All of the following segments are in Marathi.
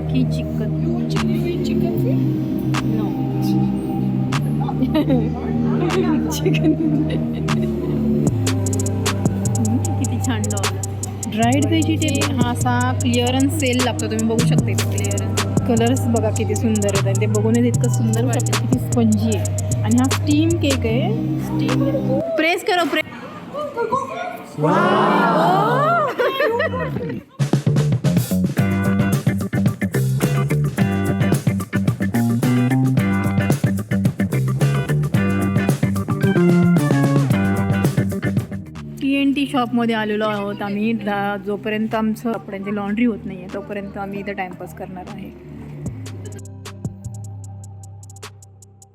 Teriyaki chicken You want chicken? Chicken feet? No chicken किती छान डॉल ड्राईड व्हेजिटेबल हा असा क्लिअरन्स सेल लागतो. तुम्ही बघू शकता इथे. क्लिअरन्स कलर्स बघा किती सुंदर आहेत. आणि ते बघूनच इतकं सुंदर वाटतं किती स्पंजी आहे. आणि हा स्टीम केक आहे. स्टीम प्रेस करो प्रेस शॉपमध्ये आलेलो आहोत. आम्ही दा- जोपर्यंत आमचं कपड्यांची लॉन्ड्री होत नाही आहे तोपर्यंत आम्ही इथं टाईमपास करणार आहे.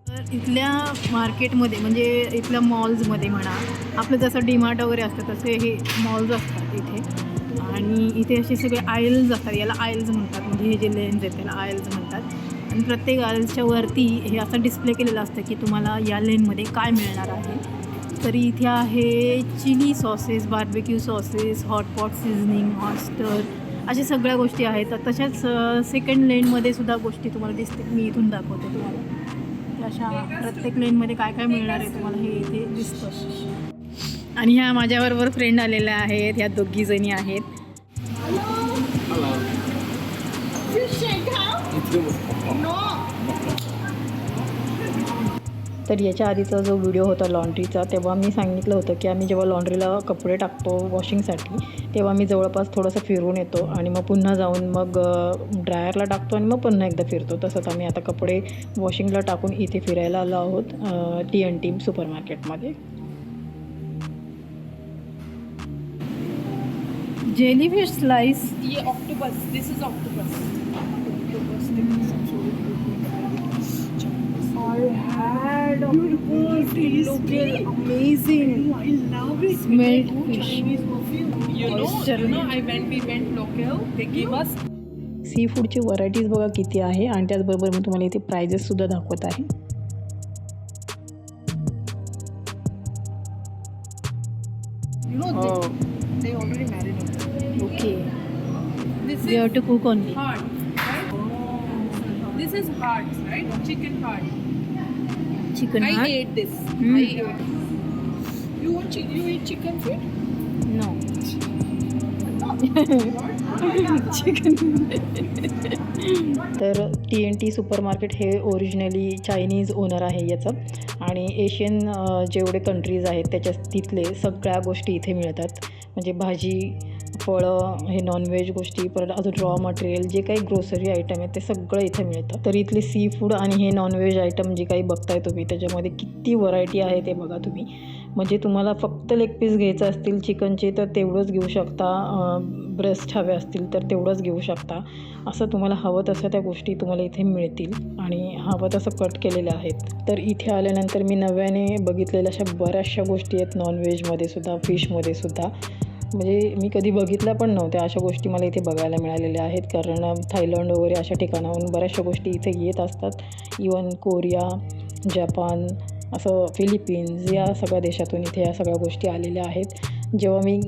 तर इथल्या मार्केटमध्ये म्हणजे इथल्या मॉल्समध्ये म्हणा आपलं जसं डीमार्ट वगैरे असतं तसे हे मॉल्स असतात इथे. आणि इथे असे सगळे आयल्स असतात याला आयल्स म्हणतात. म्हणजे हे जे लेन्स आहेत त्याला आयल्स म्हणतात. आणि प्रत्येक आयल्सच्या वरती हे असं डिस्प्ले केलेलं असतं की तुम्हाला या लेनमध्ये काय मिळणार आहे. तरी इथे आहे chilli sauces barbecue sauces hotpot seasoning हॉस्टर अशा सगळ्या गोष्टी आहेत. तर तशाच सेकंड लेनमध्ये सुद्धा गोष्टी तुम्हाला दिसतील मी इथून दाखवते तुम्हाला. अशा प्रत्येक लेनमध्ये काय काय मिळणार आहे तुम्हाला हे इथे दिसतं. आणि ह्या माझ्याबरोबर फ्रेंड आलेल्या आहेत. ह्या दोघी जणी आहेत? No. तर याच्या आधीचा जो व्हिडिओ होता लॉन्ड्रीचा तेव्हा मी सांगितलं होतं की आम्ही जेव्हा लॉन्ड्रीला कपडे टाकतो वॉशिंगसाठी तेव्हा मी जवळपास थोडंसं फिरून येतो आणि मग पुन्हा जाऊन मग ड्रायरला टाकतो आणि मग पुन्हा एकदा फिरतो तसंच आम्ही आता कपडे वॉशिंगला टाकून इथे फिरायला आलो आहोत टी एन टी सुपर मार्केटमध्ये जेलीफिश स्लाइस ये octopus. This is octopus. I had octopus. It looked amazing. I love it. Smelled fish. Chinese perfume. You know, you know. I went. We went local. They gave us sea फूडची varieties बघा किती आहे आणि त्याचबरोबर मी तुम्हाला इथे प्राइजेससुद्धा दाखवत आहे You know, Oh. they, they already marinated. Okay This we have is to cook only heart, right? This is heart, right? Chicken heart. Chicken I ate this. Hmm. I ate. You want chi- you eat chicken feet? No तर T N T super market हे ओरिजिनली चायनीज ओनर आहे याचं आणि एशियन जेवढे कंट्रीज आहेत त्याच्या तिथले सगळ्या गोष्टी इथे मिळतात म्हणजे भाजी फळं हे नॉनव्हेज गोष्टी परत अजून रॉ मटेरियल जे काही ग्रोसरी आयटम आहेत ते सगळं इथे मिळतं. तर इथले सी फूड आणि हे नॉनव्हेज आयटम जे काही बघताय तुम्ही त्याच्यामध्ये किती व्हरायटी आहे ते बघा तुम्ही. म्हणजे तुम्हाला फक्त लेग पीस घ्यायचं असतील चिकनचे तर तेवढंच घेऊ शकता. ब्रेस्ट हवे असतील तर तेवढंच घेऊ शकता. असं तुम्हाला हवं तसं त्या गोष्टी तुम्हाला इथे मिळतील. आणि हवं तसं कट केलेल्या आहेत. तर इथे आल्यानंतर मी नव्याने बघितलेल्या अशा बऱ्याचशा गोष्टी आहेत नॉनव्हेजमध्ये सुद्धा फिशमध्ये सुद्धा. म्हणजे मी कधी बघितल्या पण नव्हत्या अशा गोष्टी मला इथे बघायला मिळालेल्या आहेत. कारण थायलंड वगैरे अशा ठिकाणाहून बऱ्याचशा गोष्टी इथे येत असतात. इवन कोरिया जपान असं फिलिपिन्स या सगळ्या देशातून इथे या सगळ्या गोष्टी आलेल्या आहेत. जेव्हा मी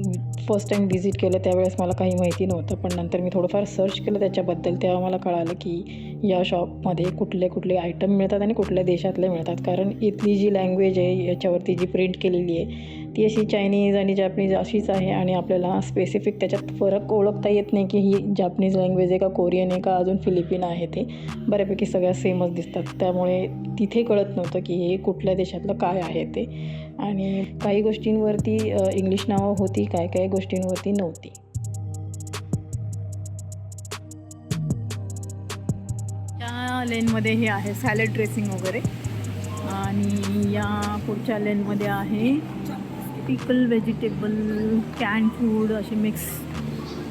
फर्स्ट टाईम व्हिजिट केलं त्यावेळेस मला काही माहिती नव्हतं. पण नंतर मी थोडंफार सर्च केलं त्याच्याबद्दल तेव्हा मला कळालं की या शॉपमध्ये कुठले कुठले आयटम मिळतात आणि कुठल्या देशातले मिळतात. कारण इथली जी लँग्वेज आहे याच्यावरती जी प्रिंट केलेली आहे ती अशी चायनीज आणि जॅपनीज अशीच आहे आणि आपल्याला स्पेसिफिक त्याच्यात फरक ओळखता येत नाही की ही जॅपनीज लँग्वेज आहे का कोरियन आहे का अजून फिलिपिन आहे ते. बऱ्यापैकी सगळ्या सेमच दिसतात. त्यामुळे तिथे कळत नव्हतं की हे कुठल्या देशातलं काय आहे ते. आणि काही गोष्टींवरती इंग्लिश नावं होती काय काही गोष्टींवरती नव्हती. या लेनमध्ये हे आहे सॅलड ड्रेसिंग वगैरे. आणि या पुढच्या लेनमध्ये आहे पिकल व्हेजिटेबल कॅन फूड असे मिक्स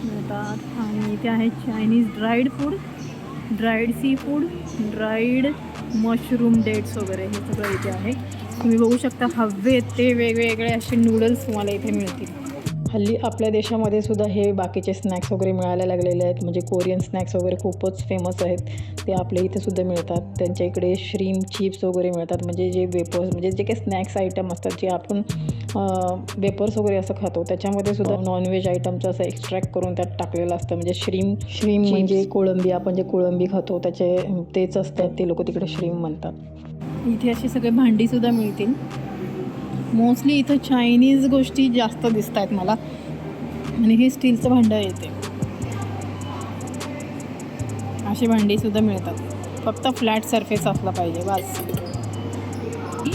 मिळतात. आणि इथे आहे Chinese dried food dried sea food dried mushroom dates वगैरे हे सगळं इथे आहे. तुम्ही बघू शकता हवे ते वेगवेगळे असे नूडल्स तुम्हाला इथे मिळतील. हल्ली आपल्या देशामध्ये सुद्धा हे बाकीचे स्नॅक्स वगैरे मिळायला लागलेले आहेत. म्हणजे कोरियन स्नॅक्स वगैरे खूपच फेमस आहेत. ते आपल्या इथे सुद्धा मिळतात. त्यांच्या इकडे श्रीम चिप्स वगैरे मिळतात. म्हणजे जे वेपर्स म्हणजे जे काही स्नॅक्स आयटम असतात जे आपण वेपर्स वगैरे असं खातो त्याच्यामध्ये सुद्धा नॉनव्हेज आयटमचं असं एक्स्ट्रॅक्ट करून त्यात टाकलेलं असतं. म्हणजे श्रीम श्रीम म्हणजे कोळंबी आपण जे कोळंबी खातो त्याचे तेच असतात. ते लोक तिकडे श्रीम म्हणतात. इथे अशी सगळे भांडीसुद्धा मिळतील. मोस्टली इथं चायनीज गोष्टी जास्त दिसत आहेत मला. आणि हे स्टीलचं भांडं येते. अशी भांडीसुद्धा मिळतात. फक्त फ्लॅट सरफेस असला पाहिजे बस.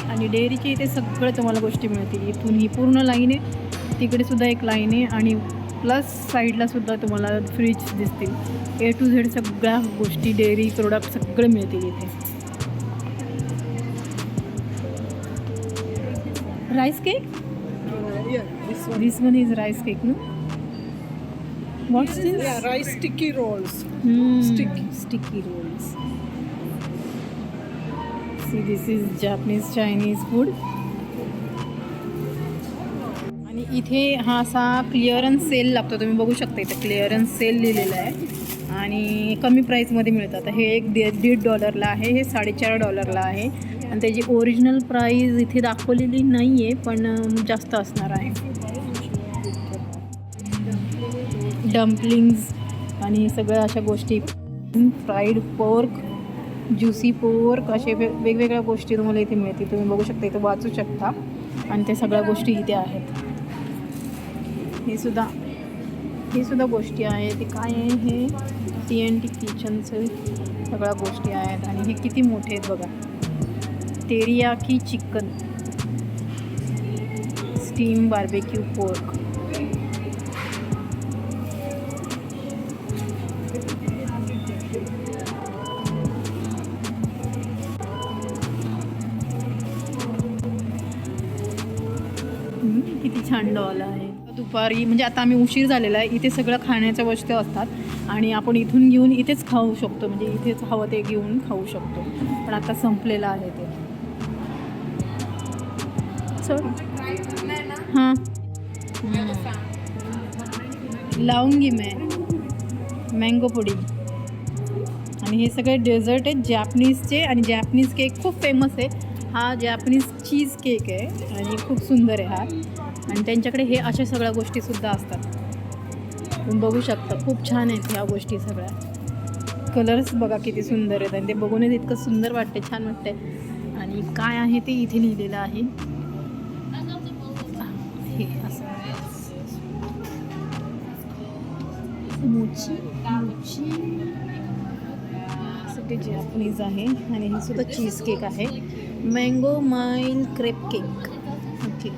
आणि डेअरीच्या इथे सगळं तुम्हाला गोष्टी मिळतील. इथून ही पूर्ण लाईन आहे तिकडे सुद्धा एक लाईन आहे आणि प्लस साईडला सुद्धा तुम्हाला फ्रीज दिसतील. ए टू झेड सगळ्या गोष्टी डेअरी प्रोडक्ट सगळे मिळतील इथे. Rice cake this one is rice cake no what's this rice sticky rolls sticky rolls see this is Japanese Chinese food आणि इथे हा असा क्लिअरन्स सेल लागतो. तुम्ही बघू शकता इथे क्लिअरन्स सेल लिहिलेला आहे. आणि कमी प्राईसमध्ये मिळतात हे एक दीड डॉलरला आहे. हे साडेचार डॉलरला आहे. आणि त्याची ओरिजिनल प्राईज इथे दाखवलेली नाही आहे पण जास्त असणार आहे. डम्पलिंग्स आणि सगळ्या अशा गोष्टी. फ्राईड पोर्क ज्युसी पोर्क असे वे वेगवेगळ्या गोष्टी तुम्हाला इथे मिळतील. तुम्ही बघू शकता इथे वाचू शकता. आणि त्या सगळ्या गोष्टी इथे आहेत. हे सुद्धा हे सुद्धा गोष्टी आहेत. ते काय आहे हे? सी एन टी किचनचं सगळ्या गोष्टी आहेत. आणि हे किती मोठे आहेत बघा. Teriyaki chicken? Steam barbecue pork किती छान डॉल आहे. दुपारी म्हणजे आता आम्ही उशीर झालेला आहे इथे सगळं खाण्याच्या वस्तू असतात आणि आपण इथून घेऊन इथेच खाऊ शकतो म्हणजे इथेच हवं ते घेऊन खाऊ शकतो. पण आता संपलेलं आहे ते. सॉरी? हां. लावूंगी मैं मँगो पुडिंग आणि हे सगळे डेझर्ट आहेत जॅपनीजचे आणि जॅपनीज केक खूप फेमस आहे. हा जॅपनीज चीज केक आहे आणि खूप सुंदर आहे हा. आणि त्यांच्याकडे हे अशा सगळ्या गोष्टीसुद्धा असतात. तुम्ही बघू शकता खूप छान आहेत ह्या गोष्टी सगळ्या. कलर्स बघा किती सुंदर आहेत आणि ते बघूनच इतकं सुंदर वाटते छान वाटते आणि काय आहे ते इथे लिहिलेलं आहे. हे असं मोची मोची. जॅपनीज आहे. आणि हे सुद्धा चीज केक आहे. Mango mille crepe cake okay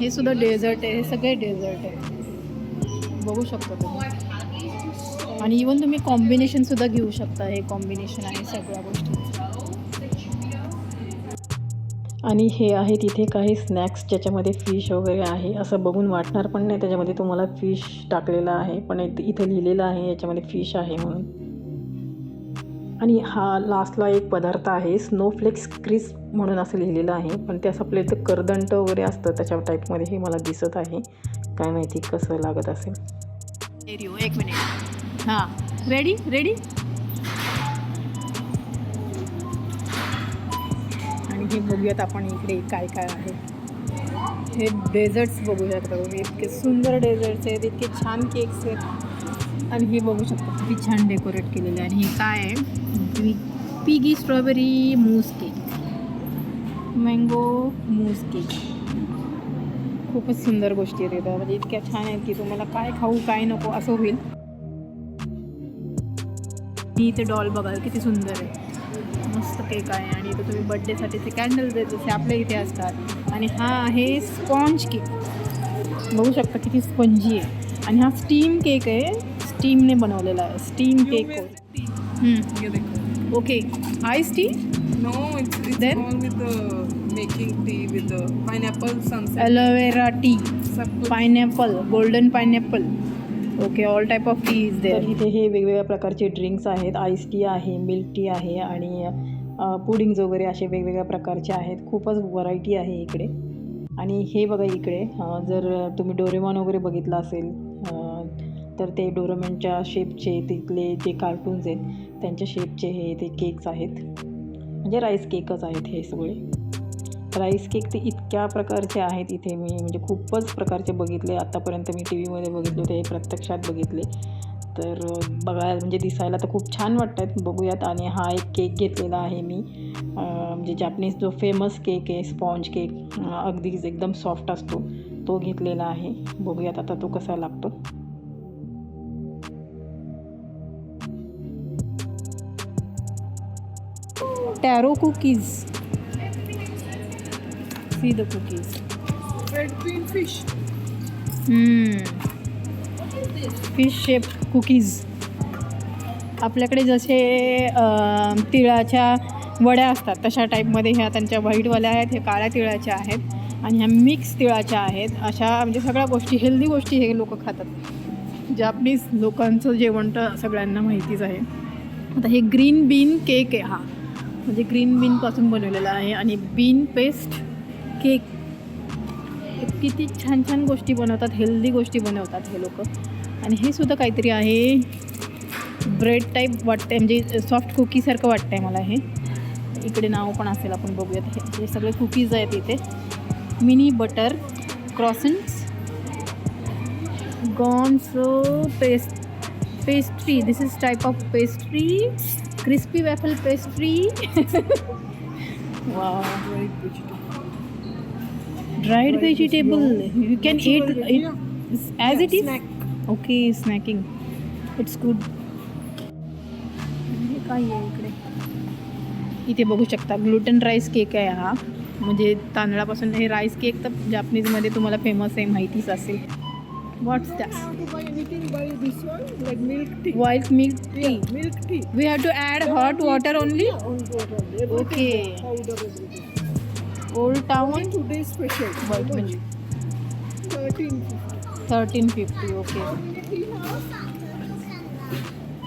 हे सुद्धा डेझर्ट आहे. हे सगळे डेझर्ट आहे. बघू शकता तुम्ही. आणि इवन तुम्ही कॉम्बिनेशनसुद्धा घेऊ शकता. हे कॉम्बिनेशन आहे सगळ्या गोष्टी आणि हे आहे तिथे काही स्नॅक्स ज्याच्यामध्ये फिश वगैरे आहे असं बघून वाटणार पण नाही. त्याच्यामध्ये तुम्हाला फिश टाकलेला आहे पण इथं लिहिलेलं आहे याच्यामध्ये फिश आहे म्हणून. आणि हा लास्टला एक पदार्थ आहे स्नोफ्लेक्स क्रिस्प म्हणून असं लिहिलेलं आहे. पण ते असं आपल्या इथं करदंट वगैरे असतं त्याच्या टाईपमध्ये हे मला दिसत आहे. काय माहिती कसं लागत असेल. हो? एक मिनिट हां. रेडी रेडी आणि हे बघूयात आपण इकडे काय काय आहे. हे डेझर्ट्स बघू शकता तुम्ही. इतके सुंदर डेझर्ट्स आहेत, इतके छान केक्स आहेत. आणि हे बघू शकता, किती छान डेकोरेट केलेले आहे. आणि हे काय आहे? Piggy strawberry mousse cake mango mousse cake खूपच सुंदर गोष्टी आहेत इथं. म्हणजे इतक्या छान आहेत की तुम्हाला काय खाऊ, काय नको असं होईल. मी इथे डॉल बघा किती सुंदर आहे. मस्त केक आहे आणि इथं तुम्ही बड्डेसाठीचे कॅन्डल्स आहेत जसे आपल्या इथे असतात. आणि हा आहे स्पॉन्ज केक बघू शकता किती स्पंजी आहे. आणि हा स्टीम केक आहे. स्टीमने बनवलेला आहे. स्टीम केक ये देखो. Okay ice tea Then? all with the making tea with the pineapple sunset. Aloe vera tea. Pineapple golden pineapple okay all type of tea is there इथे हे वेगवेगळ्या प्रकारचे ड्रिंक्स आहेत. आईस टी आहे मिल्क टी आहे आणि पुडिंग्ज वगैरे असे वेगवेगळ्या प्रकारचे आहेत. खूपच व्हरायटी आहे इकडे. आणि हे बघा इकडे जर तुम्ही डोरेमॉन वगैरे बघितलं असेल तर ते डोरेमॉनच्या शेपचे तिथले जे कार्टून्स आहेत त्यांच्या शेपचे हे ते केक्स आहेत. म्हणजे राईस केकच आहेत हे सगळे. राईस केक ते इतक्या प्रकारचे आहेत इथे मी म्हणजे खूपच प्रकारचे बघितले. आत्तापर्यंत मी टी व्हीमध्ये बघितले होते हे प्रत्यक्षात बघितले. तर बघायला म्हणजे दिसायला तर खूप छान वाटत आहेत बघूयात. आणि हा एक केक घेतलेला आहे मी. म्हणजे जॅपनीज जो फेमस केक आहे स्पॉन्ज केक अगदीच एकदम सॉफ्ट असतो. तो घेतलेला आहे. बघूयात आता तो कसा लागतो. Taro cookies see the cookies bean fish. Fish shape cookies. आपल्याकडे जसे तिळाच्या वड्या असतात तशा टाईपमध्ये ह्या त्यांच्या व्हाईटवाल्या आहेत हे काळ्या तिळाच्या आहेत आणि ह्या मिक्स तिळाच्या आहेत. अशा म्हणजे सगळ्या गोष्टी हेल्दी गोष्टी हे लोक खातात. जापनीज लोकांचं जेवण तर सगळ्यांना माहितीच आहे. आता हे ग्रीन बीन केक आहे हा. म्हणजे ग्रीन बीनपासून बनवलेला आहे आणि बीन पेस्ट केक. किती छान छान गोष्टी बनवतात हेल्दी गोष्टी बनवतात हे लोक. आणि हे सुद्धा काहीतरी आहे. ब्रेड टाईप वाटतं आहे म्हणजे सॉफ्ट कुकीसारखं वाटतं आहे मला हे. इकडे नाव पण असेल आपण बघूयात. हे हे सगळे कुकीज आहेत इथे. Mini butter croissants gones paste pastry this is type of pastry crispy waffle pastry वा vegetable you can can it as it is is okay snacking it's good हे काय आहे इकडे इथे बघू शकता ग्लुटन राईस केक आहे हा म्हणजे तांदळापासून हे राईस केक तर जापनीजमध्ये तुम्हाला फेमस आहे माहितीच असेल what's that How to buy anything? Buy this one, like milk tea. Wild milk tea Yeah, milk tea. We have to add hot water only On water. Everything Okay. there, Powder everything. Old town Only today thirteen fifty okay.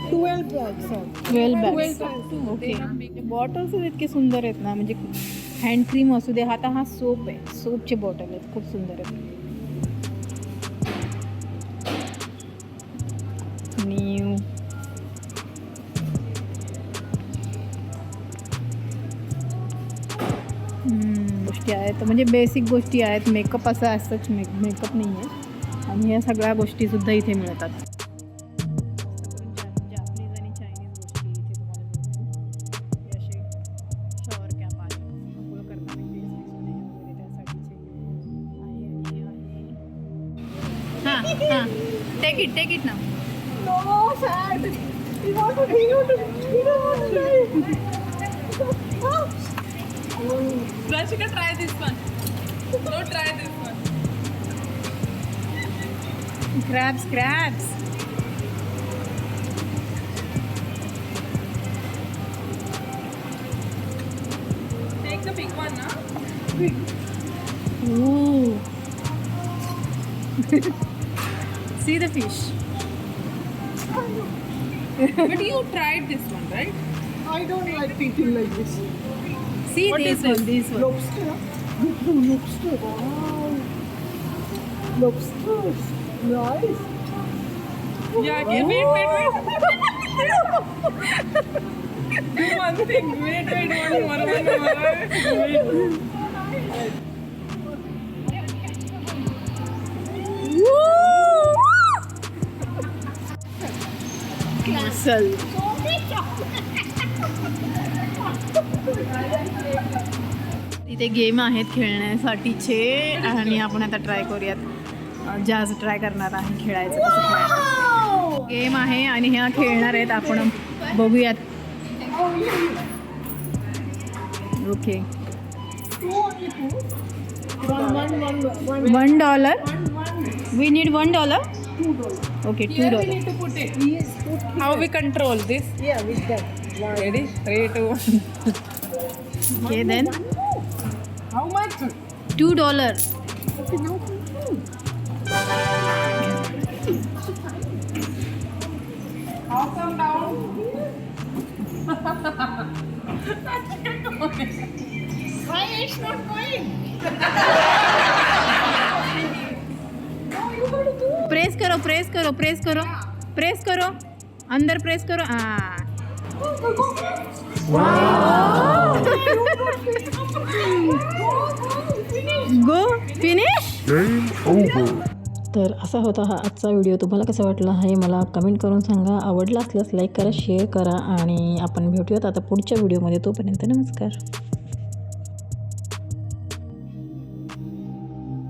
Twelve bags. Okay bottles इतके सुंदर आहेत ना म्हणजे हँड क्रीम असू दे आता हा सोप आहे. सोपचे बॉटल आहेत खूप सुंदर आहेत. न्यू गोष्टी आहेत. म्हणजे बेसिक गोष्टी आहेत. मेकअप असं असंच मेक मेकअप नाही आहे आणि ह्या सगळ्या गोष्टीसुद्धा इथे मिळतात जापनीज आणि चायनीज गोष्टी इथे शॉवर हां हां टेक इट टेक इट ना No, sad. He want to, he. Rashika, try this one. Try this one. Crabs, crabs. Take the big one, huh? Ooh. See the fish. but you tried this one, right? I don't like eating like this. See what this one, this one. Lobster. Lobster. Wow. Lobster. Nice. Yeah, okay. Wait, wait, wait. Do one thing. Wait, wait, one more, one more. Wait. Muscle. इथे गेम आहेत खेळण्यासाठीचे आणि आपण आता ट्राय करूयात जॅज ट्राय करणार आहे खेळायचं तसं गेम आहे आणि ह्या खेळणार आहेत आपण. बघूयात. Okay one dollar we need one dollar okay two dollar how we control this two dollar press કરો પ્રેસ કરો પ્રેસ કરો પ્રેસ કરો અંદર પ્રેસ કરો હા ગો ફિનિશ ગેમ ઓવર तर असा होता हा आजचा व्हिडिओ. तुम्हाला कसा वाटला हे मला कमेंट करून सांगा. आवडला असल्यास लाईक करा शेअर करा आणि आपण भेटूयात आता पुढच्या व्हिडिओमध्ये. तोपर्यंत नमस्कार.